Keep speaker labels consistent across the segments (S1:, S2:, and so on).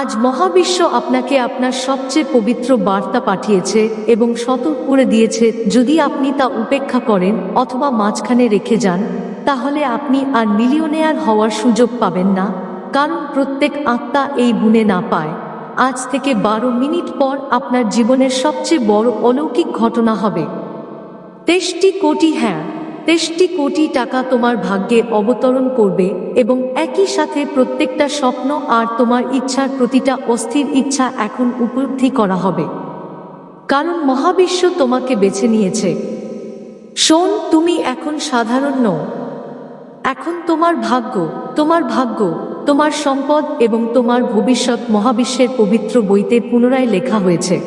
S1: আজ মহাবিশ্ব আপনাকে আপনার সবচেয়ে পবিত্র বার্তা পাঠিয়েছে এবং সতর্ক করে দিয়েছে, যদি আপনি তা উপেক্ষা করেন অথবা মাঝখানে রেখে যান, তাহলে আপনি আর মিলিয়নেয়ার হওয়ার সুযোগ পাবেন না, কারণ প্রত্যেক আত্মা এই গুণে না পায়। আজ থেকে বারো মিনিট পর আপনার জীবনের সবচেয়ে বড় অলৌকিক ঘটনা হবে। তেষ্টি কোটি হ্যাঁ তেষ্টি কোটি টাকা তোমার ভাগ্যে অবতরণ করবে এবং একই সাথে প্রত্যেকটা স্বপ্ন আর তোমার ইচ্ছার প্রতিটা অস্থির ইচ্ছা এখন উপলব্ধি করা হবে। কারণ মহাবিশ্ব তোমাকে বেছে নিয়েছে। শোন, তুমি এখন সাধারণ নও। এখন তোমার ভাগ্য তোমার ভাগ্য, তোমার সম্পদ এবং তোমার ভবিষ্যৎ মহাবিশ্বের পবিত্র বইতে পুনরায় লেখা হয়েছে।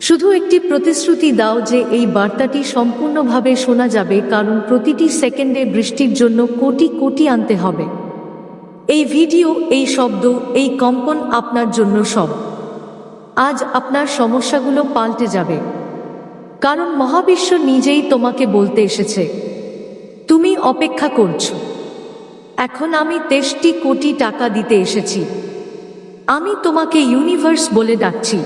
S1: শুধু একটি প্রতিশ্রুতি দাও যে এই বার্তাটি সম্পূর্ণভাবে শোনা যাবে, কারণ প্রতিটি সেকেন্ডে বৃষ্টির জন্য কোটি কোটি আনতে হবে। এই ভিডিও, এই শব্দ, এই কম্পন আপনার জন্য সব। আজ আপনার সমস্যাগুলো পাল্টে যাবে। কারণ মহাবিশ্ব নিজেই তোমাকে বলতে এসেছে, তুমি অপেক্ষা করছ। এখন আমি তেষ্টি কোটি টাকা দিতে এসেছি। আমি তোমাকে ইউনিভার্স বলে ডাকছি।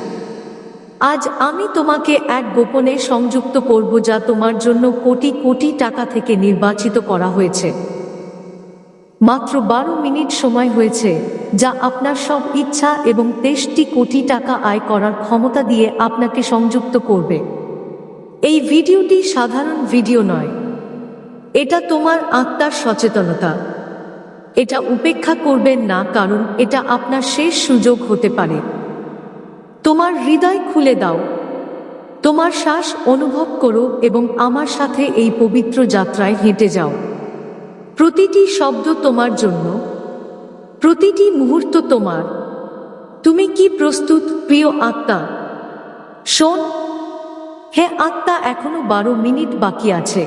S1: আজ আমি তোমাকে এক গোপনে সংযুক্ত করব যা তোমার জন্য কোটি কোটি টাকা থেকে নির্বাচিত করা হয়েছে। মাত্র বারো মিনিট সময় হয়েছে, যা আপনার সব ইচ্ছা এবং তেষ্টি কোটি টাকা আয় করার ক্ষমতা দিয়ে আপনাকে সংযুক্ত করবে। এই ভিডিওটি সাধারণ ভিডিও নয়। এটা তোমার আত্মার সচেতনতা। এটা উপেক্ষা করবেন না, কারণ এটা আপনার শেষ সুযোগ হতে পারে। তোমার হৃদয় খুলে দাও। তোমার শ্বাস অনুভব করো এবং আমার সাথে এই পবিত্র যাত্রায় হেঁটে যাও। প্রতিটি শব্দ তোমার জন্য, প্রতিটি মুহূর্ত তোমার। তুমি কি প্রস্তুত, প্রিয় আত্মা? শোন, হে আত্মা, এখনও বারো মিনিট বাকি আছে।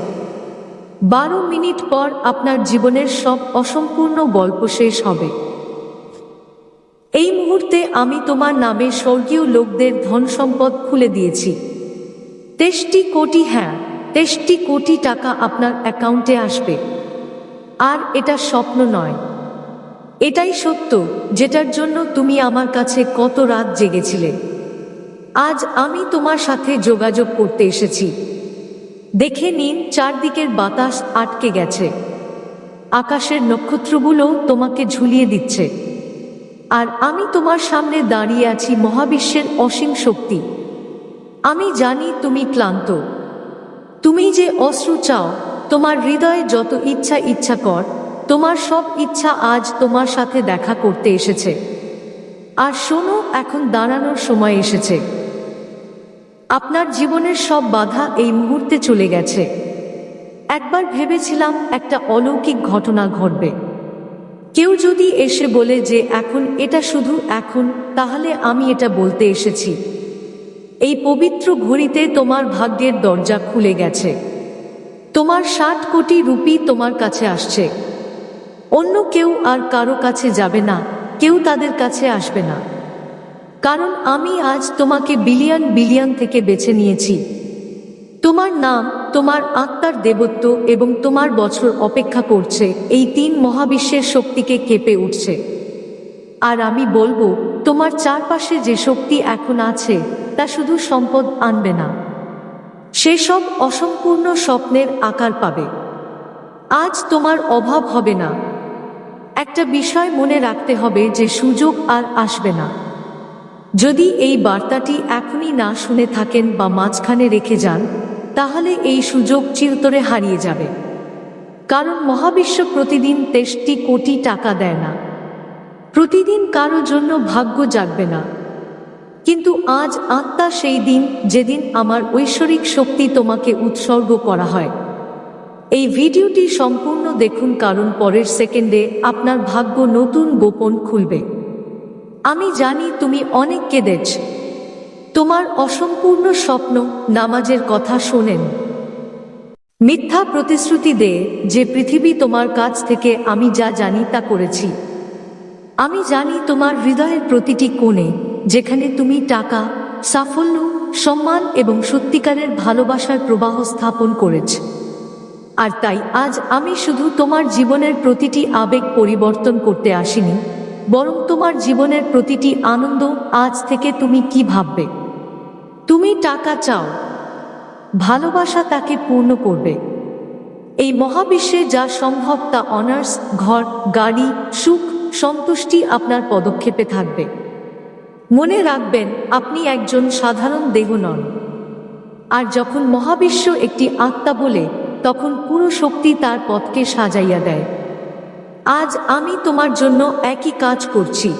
S1: বারো মিনিট পর আপনার জীবনের সব অসম্পূর্ণ গল্প শেষ হবে। এই মুহূর্তে আমি তোমার নামে স্বর্গীয় লোকদের ধন সম্পদ খুলে দিয়েছি। তেষ্টি কোটি হ্যাঁ তেষ্টি কোটি টাকা আপনার অ্যাকাউন্টে আসবে। আর এটা স্বপ্ন নয়। এটাই সত্য, যেটার জন্য তুমি আমার কাছে কত রাত জেগেছিলে। আজ আমি তোমার সাথে যোগাযোগ করতে এসেছি। দেখে নিন চারদিকের বাতাস আটকে গেছে। আকাশের নক্ষত্রগুলো তোমাকে ঝুলিয়ে দিচ্ছে। আর আমি তোমার সামনে দাঁড়িয়ে আছি মহাবিশ্বের অসীম শক্তি। আমি জানি তুমি ক্লান্ত। তুমি যে অশ্রু চাও, তোমার হৃদয়ে যত ইচ্ছা ইচ্ছা কর, তোমার সব ইচ্ছা আজ তোমার সাথে দেখা করতে এসেছে। আর শোনো, এখন দাঁড়ানোর সময় এসেছে। আপনার জীবনের সব বাধা এই মুহূর্তে চলে গেছে। একবার ভেবেছিলাম একটা অলৌকিক ঘটনা ঘটবে। কেউ যদি এসে বলে যে, এখন এটা শুধু এখন, তাহলে আমি এটা বলতে এসেছি। এই পবিত্র ঘড়িতে তোমার ভাগ্যের দরজা খুলে গেছে। তোমার ষাট কোটি রুপি তোমার কাছে আসছে। অন্য কেউ আর কারও কাছে যাবে না, কেউ তাদের কাছে আসবে না। কারণ আমি আজ তোমাকে বিলিয়ন বিলিয়ন থেকে বেছে নিয়েছি। তোমার নাম, তোমার আত্মার দেবত্ব এবং তোমার বছর অপেক্ষা করছে। এই তিন মহাবিশ্বের শক্তিকে কেঁপে উঠছে। আর আমি বলব, তোমার চারপাশে যে শক্তি এখন আছে, তা শুধু সম্পদ আনবে না। সেসব অসম্পূর্ণ স্বপ্নের আকার পাবে। আজ তোমার অভাব হবে না। একটা বিষয় মনে রাখতে হবে যে সুযোগ আর আসবে না। যদি এই বার্তাটি এখনই না শুনে থাকেন বা মাঝখানে রেখে যান তাহলে এই সুযোগ চিরতরে হারিয়ে যাবে। কারণ মহাবিশ্ব প্রতিদিন তেষ্টি কোটি টাকা দেয় না। প্রতিদিন কারও জন্য ভাগ্য জাগবে না। কিন্তু আজ আত্মা সেই দিন যেদিন আমার ঐশ্বরিক শক্তি তোমাকে উৎসর্গ করা হয়। এই ভিডিওটি সম্পূর্ণ দেখুন কারণ পরের সেকেন্ডে আপনার ভাগ্য নতুন গোপন খুলবে। আমি জানি তুমি অনেক কেঁদেছ তোমার অসম্পূর্ণ স্বপ্ন নামাজের কথা শোনেন। মিথ্যা প্রতিশ্রুতি দে যে পৃথিবী তোমার কাছ থেকে আমি যা জানি তা করেছি। আমি জানি তোমার হৃদয়ের প্রতিটি কোণে, যেখানে তুমি টাকা, সাফল্য, সম্মান এবং সত্যিকারের ভালোবাসার প্রবাহ স্থাপন করেছ। আর তাই আজ আমি শুধু তোমার জীবনের প্রতিটি আবেগ পরিবর্তন করতে আসিনি, বরং তোমার জীবনের প্রতিটি আনন্দ আজ থেকে তুমি কি ভাববে? তুমি টাকা চাও, ভালোবাসা তাকে পূর্ণ করবে। এই মহাবিশ্বে যা সম্ভব তা অনার্স ঘর, গাড়ি, সুখ, সন্তুষ্টি আপনার পদক্ষেপে থাকবে। মনে রাখবেন, আপনি একজন সাধারণ দেহ নন। আর যখন মহাবিশ্ব একটি আত্মা বলে, তখন পুরো শক্তি তার পথকে সাজাইয়া দেয়। আজ আমি তোমার জন্য একই কাজ করছি।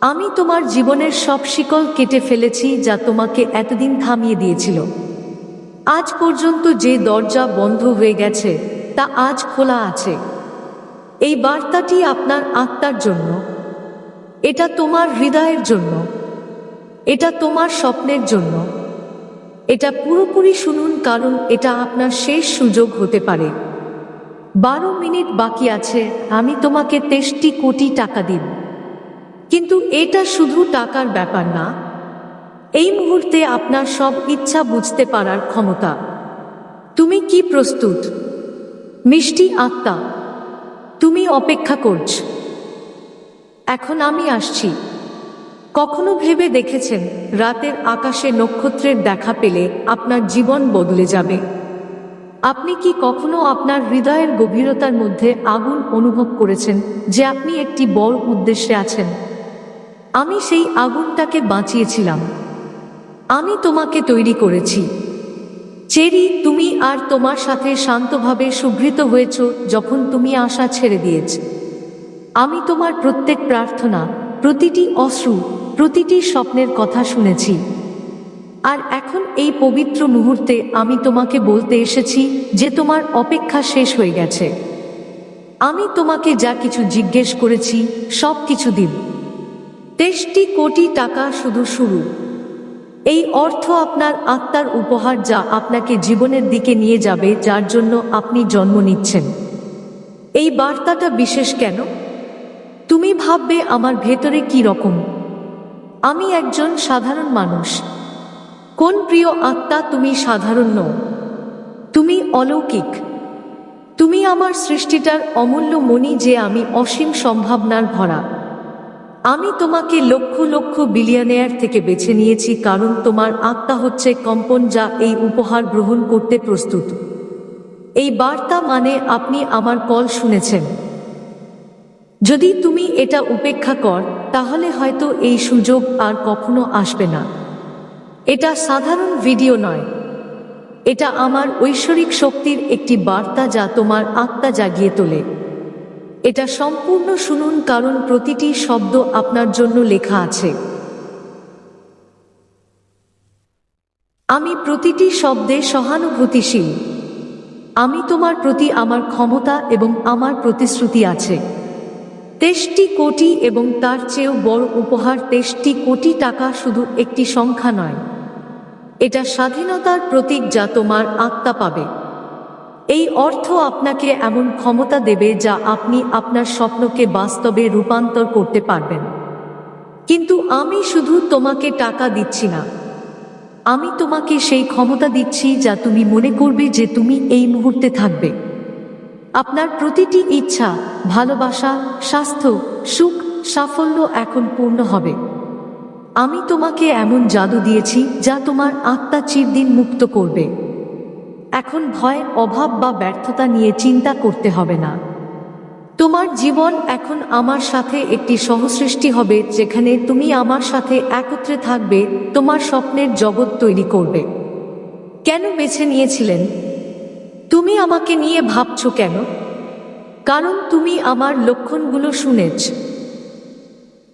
S1: আমি তোমার জীবনের সব শিকল কেটে ফেলেছি যা তোমাকে এতদিন থামিয়ে দিয়েছিল। আজ পর্যন্ত যে দরজা বন্ধ হয়ে গেছে, তা আজ খোলা আছে। এই বার্তাটি আপনার আত্মার জন্য। এটা তোমার হৃদয়ের জন্য। এটা তোমার স্বপ্নের জন্য। এটা পুরোপুরি শুনুন, কারণ এটা আপনার শেষ সুযোগ হতে পারে। বারো মিনিট বাকি আছে, আমি তোমাকে তেষ্টি কোটি টাকা দিন কিন্তু এটা শুধু টাকার ব্যাপার না। এই মুহূর্তে আপনার সব ইচ্ছা বুঝতে পারার ক্ষমতা। তুমি কি প্রস্তুত? মিষ্টি আত্মা, তুমি অপেক্ষা করছ। এখন আমি আসছি। কখনো ভেবে দেখেছেন, রাতের আকাশে নক্ষত্রের দেখা পেলে আপনার জীবন বদলে যাবে। আপনি কি কখনো আপনার হৃদয়ের গভীরতার মধ্যে আগুন অনুভব করেছেন যে আপনি একটি বড় উদ্দেশ্যে আছেন? আমি সেই আগুনটাকে বাঁচিয়েছিলাম। আমি তোমাকে তৈরি করেছি। চেরি, তুমি আর তোমার সাথে শান্তভাবে সুগৃত হয়েছ যখন তুমি আশা ছেড়ে দিয়েছ। আমি তোমার প্রত্যেক প্রার্থনা, প্রতিটি অশ্রু, প্রতিটি স্বপ্নের কথা শুনেছি। আর এখন এই পবিত্র মুহূর্তে আমি তোমাকে বলতে এসেছি যে তোমার অপেক্ষা শেষ হয়ে গেছে। আমি তোমাকে যা কিছু জিজ্ঞেস করেছি সব কিছু দিন। তেষ্টি কোটি টাকা শুধু শুরু। এই অর্থ আপনার আত্মার উপহার যা আপনাকে জীবনের দিকে নিয়ে যাবে, যার জন্য আপনি জন্ম নিচ্ছেন। এই বার্তাটা বিশেষ কেন? তুমি ভাববে আমার ভেতরে কি রকম? আমি একজন সাধারণ মানুষ। কোন প্রিয় আত্মা তুমি সাধারণ নও? তুমি অলৌকিক। তুমি আমার সৃষ্টিটার অমূল্য মণি যে আমি অসীম সম্ভাবনার ভরা। আমি তোমাকে লক্ষ লক্ষ বিলিয়নেয়ার থেকে বেছে নিয়েছি, কারণ তোমার আত্মা হচ্ছে কম্পন যা এই উপহার গ্রহণ করতে প্রস্তুত। এই বার্তা মানে আপনি আমার কল শুনেছেন। যদি তুমি এটা উপেক্ষা কর, তাহলে হয়তো এই সুযোগ আর কখনো আসবে না। এটা সাধারণ ভিডিও নয়। এটা আমার ঐশ্বরিক শক্তির একটি বার্তা যা তোমার আত্মা জাগিয়ে তোলে। এটা সম্পূর্ণ শুনুন কারণ প্রতিটি শব্দ আপনার জন্য লেখা আছে। আমি প্রতিটি শব্দে সহানুভূতিশীল। আমি তোমার প্রতি আমার ক্ষমতা এবং আমার প্রতিশ্রুতি আছে। তেষ্টি কোটি এবং তার চেয়েও বড় উপহার তেষ্টি কোটি টাকা শুধু একটি সংখ্যা নয়। এটা স্বাধীনতার প্রতীক যা তোমার আত্মা পাবে। এই অর্থ আপনাকে এমন ক্ষমতা দেবে যা আপনি আপনার স্বপ্নকে বাস্তবে রূপান্তর করতে পারবেন। কিন্তু আমি শুধু তোমাকে টাকা দিচ্ছি না। আমি তোমাকে সেই ক্ষমতা দিচ্ছি যা তুমি মনে করবে যে তুমি এই মুহূর্তে থাকবে। আপনার প্রতিটি ইচ্ছা, ভালোবাসা, স্বাস্থ্য, সুখ, সাফল্য এখন পূর্ণ হবে। আমি তোমাকে এমন জাদু দিয়েছি যা তোমার আত্মা চিরদিন মুক্ত করবে। এখন ভয়, অভাব বা ব্যর্থতা নিয়ে চিন্তা করতে হবে না। তোমার জীবন এখন আমার সাথে একটি সহসৃষ্টি হবে, যেখানে তুমি আমার সাথে একত্রে থাকবে, তোমার স্বপ্নের জগৎ তৈরি করবে। কেন বেছে নিয়েছিলেন? তুমি আমাকে নিয়ে ভাবছ কেন? কারণ তুমি আমার লক্ষণগুলো শুনেছ।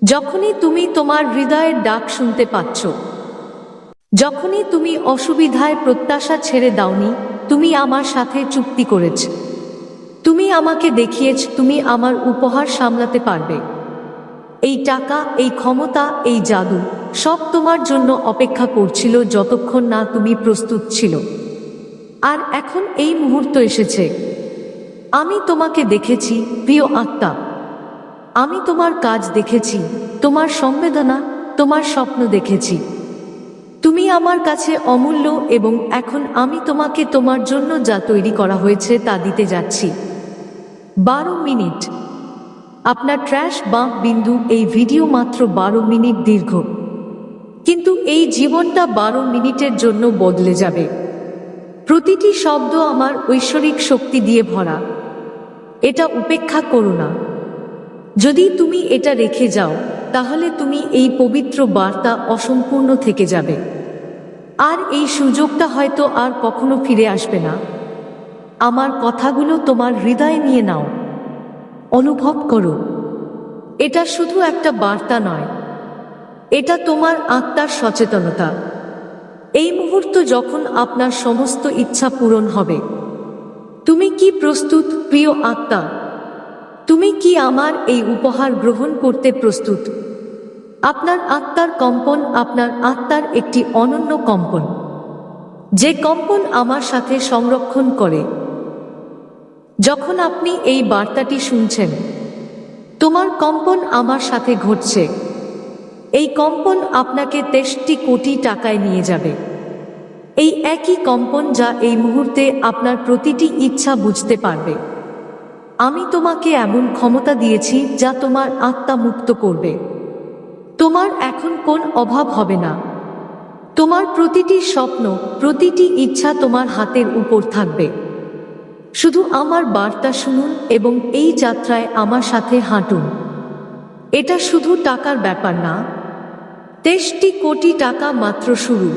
S1: যখনই তুমি তোমার হৃদয়ের ডাক শুনতে পাচ্ছ যখনই তুমি অসুবিধায় প্রত্যাশা ছেড়ে দাওনি, তুমি আমার সাথে চুক্তি করেছ। তুমি আমাকে দেখিয়েছ তুমি আমার উপহার সামলাতে পারবে। এই টাকা, এই ক্ষমতা, এই জাদু সব তোমার জন্য অপেক্ষা করছিল যতক্ষণ না তুমি প্রস্তুত ছিল। আর এখন এই মুহূর্ত এসেছে। আমি তোমাকে দেখেছি, প্রিয় আত্মা। আমি তোমার কাজ দেখেছি, তোমার সংবেদনা, তোমার স্বপ্ন দেখেছি। তুমি আমার কাছে অমূল্য এবং এখন আমি তোমাকে তোমার জন্য যা তৈরি করা হয়েছে তা দিতে যাচ্ছি। বারো মিনিট। আপনার ট্র্যাশ বাঁক বিন্দু এই ভিডিও মাত্র বারো মিনিট দীর্ঘ। কিন্তু এই জীবনটা বারো মিনিটের জন্য বদলে যাবে। প্রতিটি শব্দ আমার ঐশ্বরিক শক্তি দিয়ে ভরা। এটা উপেক্ষা করো না। যদি তুমি এটা রেখে যাও, তাহলে তুমি এই পবিত্র বার্তা অসম্পূর্ণ থেকে যাবে। আর এই সুযোগটা হয়তো আর কখনো ফিরে আসবে না। আমার কথাগুলো তোমার হৃদয় নিয়ে নাও। অনুভব করো। এটা শুধু একটা বার্তা নয়। এটা তোমার আত্মার সচেতনতা। এই মুহূর্ত যখন আপনার সমস্ত ইচ্ছা পূরণ হবে, তুমি কি প্রস্তুত, প্রিয় আত্মা? তুমি কি আমার এই উপহার গ্রহণ করতে প্রস্তুত? আপনার আত্মার কম্পন আপনার আত্মার একটি অনন্য কম্পন। যে কম্পন আমার সাথে সংরক্ষণ করে। যখন আপনি এই বার্তাটি শুনছেন, তোমার কম্পন আমার সাথে ঘটছে। এই কম্পন আপনাকে তেষট্টি কোটি টাকায় নিয়ে যাবে। এই একই কম্পন যা এই মুহূর্তে আপনার প্রতিটি ইচ্ছা বুঝতে পারবে। আমি তোমাকে এমন ক্ষমতা দিয়েছি যা তোমার আত্মা মুক্ত করবে। তোমার এখন কোন অভাব হবে না। তোমার প্রতিটি স্বপ্ন, প্রতিটি ইচ্ছা তোমার হাতের উপর থাকবে। শুধু আমার বার্তা শুনুন এবং এই যাত্রায় আমার সাথে হাঁটুন। এটা শুধু টাকার ব্যাপার না। তেইশটি কোটি টাকা মাত্র শুরু।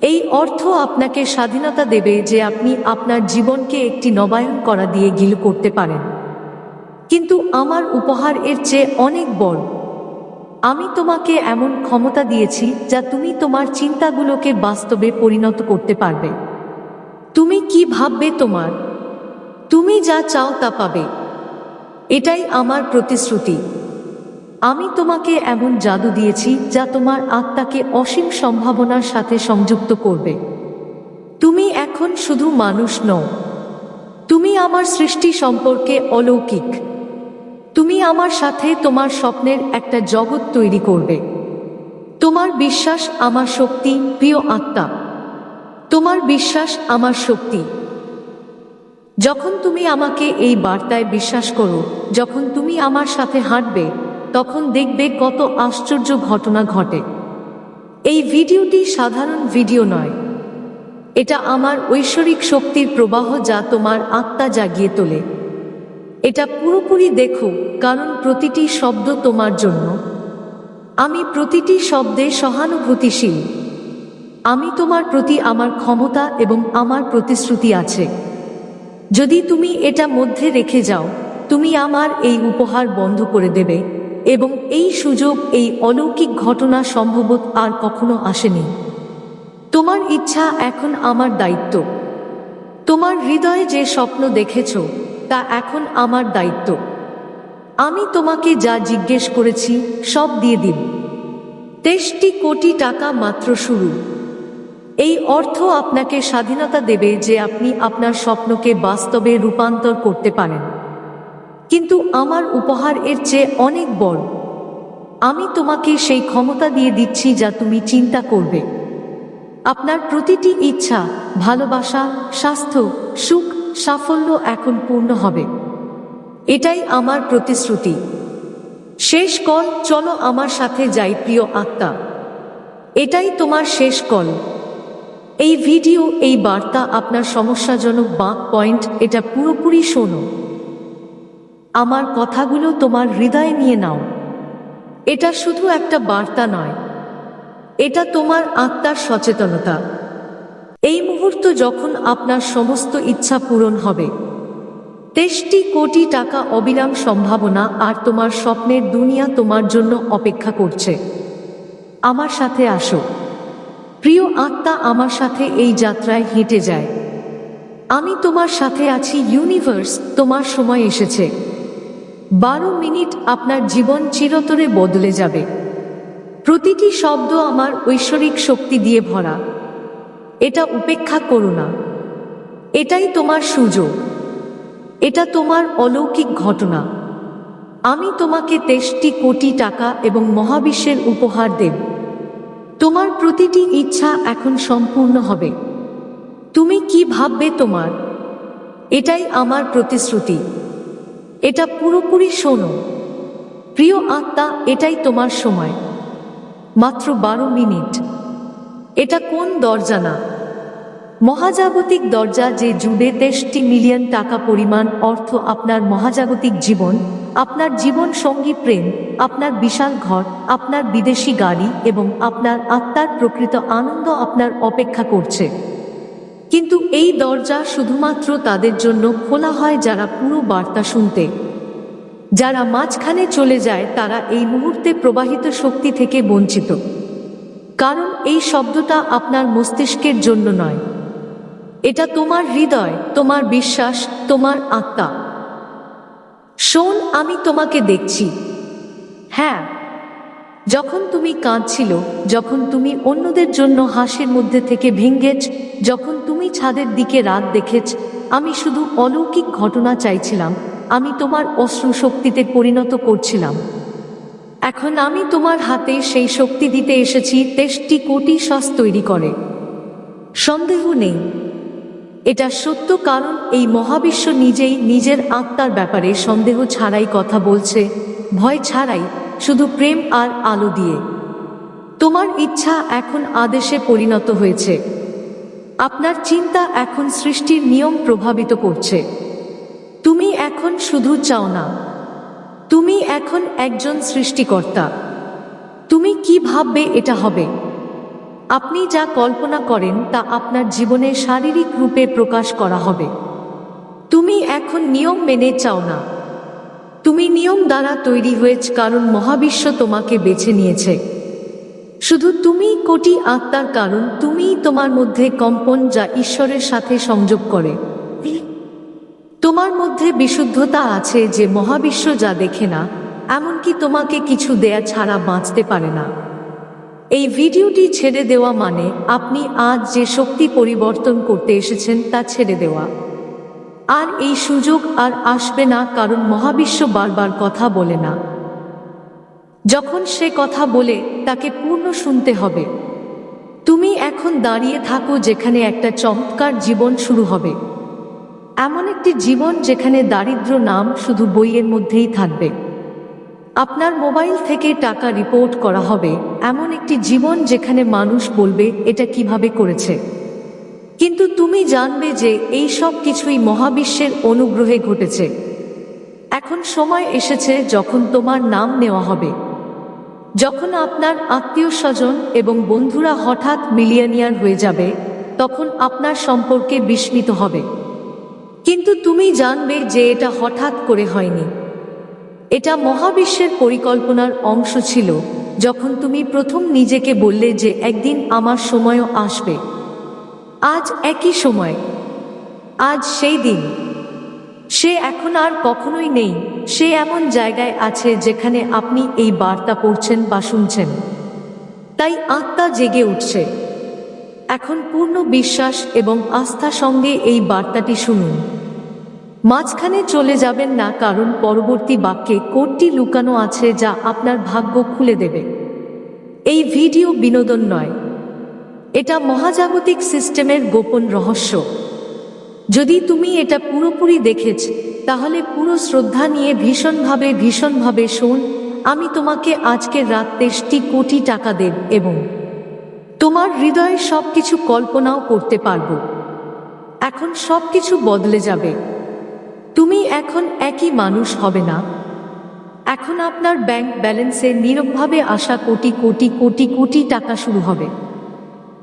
S1: এই অর্থ আপনাকে স্বাধীনতা দেবে যে আপনি আপনার জীবনকে একটি নবায়ন করা দিয়ে গিল করতে পারেন। কিন্তু আমার উপহার এর চেয়ে অনেক বড়। আমি তোমাকে এমন ক্ষমতা দিয়েছি যা তুমি তোমার চিন্তাগুলোকে বাস্তবে পরিণত করতে পারবে। তুমি কি ভাববে তোমার? তুমি যা চাও তা পাবে। এটাই আমার প্রতিশ্রুতি। আমি তোমাকে এমন জাদু দিয়েছি যা তোমার আত্মাকে অসীম সম্ভাবনার সাথে সংযুক্ত করবে। তুমি এখন শুধু মানুষ নও। তুমি আমার সৃষ্টি সম্পর্কে অলৌকিক। তুমি আমার সাথে তোমার স্বপ্নের একটা জগৎ তৈরি করবে। তোমার বিশ্বাস আমার শক্তি, প্রিয় আত্মা। তোমার বিশ্বাস আমার শক্তি। যখন তুমি আমাকে এই বার্তায় বিশ্বাস করো, যখন তুমি আমার সাথে হাঁটবে, তখন দেখবে কত আশ্চর্য ঘটনা ঘটে। এই ভিডিওটি সাধারণ ভিডিও নয়। এটা আমার ঐশ্বরিক শক্তির প্রবাহ যা তোমার আত্মা জাগিয়ে তোলে। এটা পুরোপুরি দেখো, কারণ প্রতিটি শব্দ তোমার জন্য। আমি প্রতিটি শব্দে সহানুভূতিশীল। আমি তোমার প্রতি আমার ক্ষমতা এবং আমার প্রতিশ্রুতি আছে। যদি তুমি এটা মধ্যে রেখে যাও, তুমি আমার এই উপহার বন্ধ করে দেবে এবং এই সুযোগ, এই অলৌকিক ঘটনা সম্ভবত আর কখনো আসেনি। তোমার ইচ্ছা এখন আমার দায়িত্ব। তোমার হৃদয়ে যে স্বপ্ন দেখেছ তা এখন আমার দায়িত্ব। আমি তোমাকে যা জিজ্ঞেস করেছি, সব দিয়ে দিন। তেইশটি কোটি টাকা মাত্র শুরু। এই অর্থ আপনাকে স্বাধীনতা দেবে যে আপনি আপনার স্বপ্নকে বাস্তবে রূপান্তর করতে পারেন। কিন্তু আমার উপহার এর চেয়ে অনেক বড়। আমি তোমাকে সেই ক্ষমতা দিয়ে দিচ্ছি যা তুমি চিন্তা করবে। আপনার প্রতিটি ইচ্ছা, ভালোবাসা, স্বাস্থ্য, সুখ সাফল্য এখন পূর্ণ হবে। এটাই আমার প্রতিশ্রুতি। শেষ কল, চলো আমার সাথে যাই প্রিয় আত্মা। এটাই তোমার শেষ কল। এই ভিডিও, এই বার্তা আপনার সমস্যাজনক বাঁক পয়েন্ট, এটা পুরোপুরি শোনো। আমার কথাগুলো তোমার হৃদয়ে নিয়ে নাও। এটা শুধু একটা বার্তা নয়। এটা তোমার আত্মার সচেতনতা। এই মুহূর্ত যখন আপনার সমস্ত ইচ্ছা পূরণ হবে। তেইশটি কোটি টাকা অবিরাম সম্ভাবনা আর তোমার স্বপ্নের দুনিয়া তোমার জন্য অপেক্ষা করছে। আমার সাথে আসো। প্রিয় আত্মা আমার সাথে এই যাত্রায় হেঁটে যায়। আমি তোমার সাথে আছি, ইউনিভার্স তোমার সময় এসেছে। বারো মিনিট আপনার জীবন চিরতরে বদলে যাবে। প্রতিটি শব্দ আমার ঐশ্বরিক শক্তি দিয়ে ভরা। এটা উপেক্ষা করো না। এটাই তোমার সুযোগ। এটা তোমার অলৌকিক ঘটনা। আমি তোমাকে তেইশটি কোটি টাকা এবং মহাবিশ্বের উপহার দেব। তোমার প্রতিটি ইচ্ছা এখন সম্পূর্ণ হবে। তুমি কি ভাববে তোমার? এটাই আমার প্রতিশ্রুতি। এটা পুরোপুরি শোনো। প্রিয় আত্মা, এটাই তোমার সময়। মাত্র বারো মিনিট। এটা কোন দরজা না? মহাজাগতিক দরজা যে জুড়ে তেষট্টি মিলিয়ন টাকা পরিমাণ অর্থ আপনার মহাজাগতিক জীবন, আপনার জীবন সঙ্গী প্রেম, আপনার বিশাল ঘর, আপনার বিদেশি গাড়ি এবং আপনার আত্মার প্রকৃত আনন্দ আপনার অপেক্ষা করছে। কিন্তু এই দরজা শুধুমাত্র তাদের জন্য খোলা হয় যারা পুরো বার্তা শুনতে। যারা মাঝখানে চলে যায় তারা এই মুহূর্তে প্রবাহিত শক্তি থেকে বঞ্চিত। কারণ এই শব্দটা আপনার মস্তিষ্কের জন্য নয়। এটা তোমার হৃদয়, তোমার বিশ্বাস, তোমার আত্মা। শোন, আমি তোমাকে দেখছি। হ্যাঁ যখন তুমি কাঁদছিল, যখন তুমি অন্যদের জন্য হাসির মধ্যে থেকে ভেঙ্গেছ, যখন তুমি ছাদের দিকে রাত দেখেছ, আমি শুধু অলৌকিক ঘটনা চাইছিলাম, আমি তোমার অশ্রু শক্তিতে পরিণত করছিলাম। এখন আমি তোমার হাতে সেই শক্তি দিতে এসেছি, তেষ্টি কোটি শ্বাস তৈরি করে। সন্দেহ নেই। এটা সত্য কারণ এই মহাবিশ্ব নিজেই নিজের আত্মার ব্যাপারে সন্দেহ ছাড়াই কথা বলছে, ভয় ছাড়াই, শুধু প্রেম আর আলো দিয়ে। তোমার ইচ্ছা এখন আদেশে পরিণত হয়েছে। আপনার চিন্তা এখন সৃষ্টির নিয়ম প্রভাবিত করছে। তুমি এখন শুধু চাও না। তুমি এখন একজন সৃষ্টিকর্তা। তুমি কি ভাববে এটা হবে? আপনি যা কল্পনা করেন তা আপনার জীবনে শারীরিক রূপে প্রকাশ করা হবে। তুমি এখন নিয়ম মেনে চাও না। তুমি নিয়ম দ্বারা তৈরি হয়েছ কারণ মহাবিশ্ব তোমাকে বেছে নিয়েছে। শুধু তুমি কোটি আত্মার কারণ, তুমিই তোমার মধ্যে কম্পন যা ঈশ্বরের সাথে সংযোগ করে। তোমার মধ্যে বিশুদ্ধতা আছে যে মহাবিশ্ব যা দেখে না, এমনকি তোমাকে কিছু দেয়া ছাড়া বাঁচতে পারে না। এই ভিডিওটি ছেড়ে দেওয়া মানে আপনি আজ যে শক্তি পরিবর্তন করতে এসেছেন তা ছেড়ে দেওয়া। আর এই সুযোগ আর আসবে না কারণ মহাবিশ্ব বারবার কথা বলে না। যখন সে কথা বলে, তাকে পূর্ণ শুনতে হবে। তুমি এখন দাঁড়িয়ে থাকো যেখানে একটা চমৎকার জীবন শুরু হবে। এমন একটি জীবন যেখানে দারিদ্র নাম শুধু বইয়ের মধ্যেই থাকবে। আপনার মোবাইল থেকে টাকা রিপোর্ট করা হবে, এমন একটি জীবন যেখানে মানুষ বলবে, এটা কীভাবে করেছে? কিন্তু তুমি জানবে যে এই সব কিছুই মহাবিশ্বের অনুগ্রহে ঘটেছে। এখন সময় এসেছে যখন তোমার নাম নেওয়া হবে। যখন আপনার আত্মীয় স্বজন এবং বন্ধুরা হঠাৎ মিলিয়নিয়ার হয়ে যাবে, তখন আপনার সম্পর্কে বিস্মিত হবে। কিন্তু তুমি জানবে যে এটা হঠাৎ করে হয়নি। এটা মহাবিশ্বের পরিকল্পনার অংশ ছিল, যখন তুমি প্রথম নিজেকে বললে যে একদিন আমার সময়ও আসবে। আজ একই সময়। আজ সেই দিন। সে এখন আর কখনোই নেই। সে এমন জায়গায় আছে যেখানে আপনি এই বার্তা পড়ছেন বা শুনছেন। তাই আত্মা জেগে উঠছে। এখন পূর্ণ বিশ্বাস এবং আস্থা সঙ্গে এই বার্তাটি শুনুন। মাঝখানে চলে যাবেন না কারণ পরবর্তী বাক্যে কোডটি লুকানো আছে যা আপনার ভাগ্য খুলে দেবে। এই ভিডিও বিনোদন নয়। এটা মহাজাগতিক সিস্টেমের গোপন রহস্য। যদি তুমি এটা পুরোপুরি দেখেছ, তাহলে পুরো শ্রদ্ধা নিয়ে ভীষণভাবে ভীষণভাবে শোন, আমি তোমাকে আজকের রাত তেষ্টি কোটি টাকা দেব এবং তোমার হৃদয়ে সব কিছু কল্পনাও করতে পারব। এখন সব কিছু বদলে যাবে। তুমি এখন একই মানুষ হবে না। এখন আপনার ব্যাংক ব্যালেন্সে নীরবভাবে আসা কোটি কোটি কোটি কোটি টাকা শুরু হবে।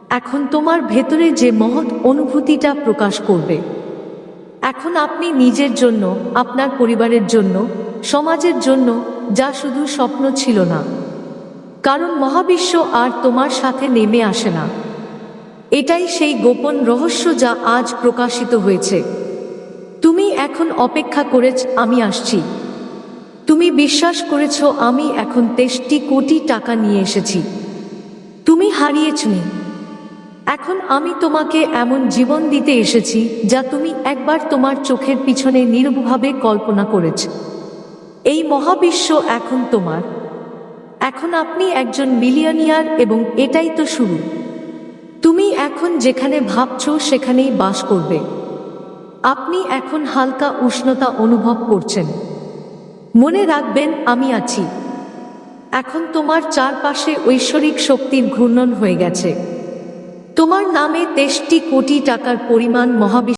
S1: এখন তোমার ভেতরে যে মহৎ অনুভূতিটা প্রকাশ করবে। এখন আপনি নিজের জন্য, আপনার পরিবারের জন্য, সমাজের জন্য যা শুধু স্বপ্ন ছিল না। কারণ মহাবিশ্ব আর তোমার সাথে নেমে আসে না। এটাই সেই গোপন রহস্য যা আজ প্রকাশিত হয়েছে। তুমি এখন অপেক্ষা করেছ, আমি আসছি। তুমি বিশ্বাস করেছ, আমি এখন তেষ্টি কোটি টাকা নিয়ে এসেছি। তুমি হারিয়েছনি। এখন আমি তোমাকে এমন জীবন দিতে এসেছি, যা তুমি একবার তোমার চোখের পিছনে নীরবভাবে কল্পনা করেছ। এই মহাবিশ্ব এখন তোমার। এখন আপনি একজন মিলিয়নিয়ার এবং এটাই তো শুরু। তুমি এখন যেখানে ভাবছ, সেখানেই বাস করবে। আপনি এখন হালকা উষ্ণতা অনুভব করছেন। মনে রাখবেন, আমি আছি। এখন তোমার চারপাশে ঐশ্বরিক শক্তির ঘূর্ণন হয়ে গেছে। তোমার নামে তেষ্টি কোটি টাকার পরিমাণ মহাবিশ্ব